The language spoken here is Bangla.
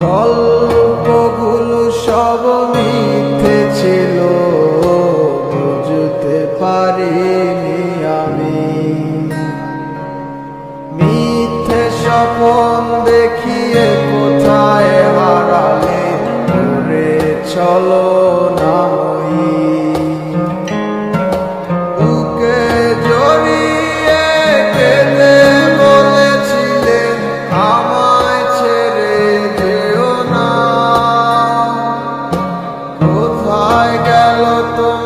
গল্পগুলো সব মিথ্যে ছিল বুঝতে পারিনি আমি। মিথ্যে স্বপন দেখিয়ে কোথায় হারালে? চলো। কোথায় গেল তোমার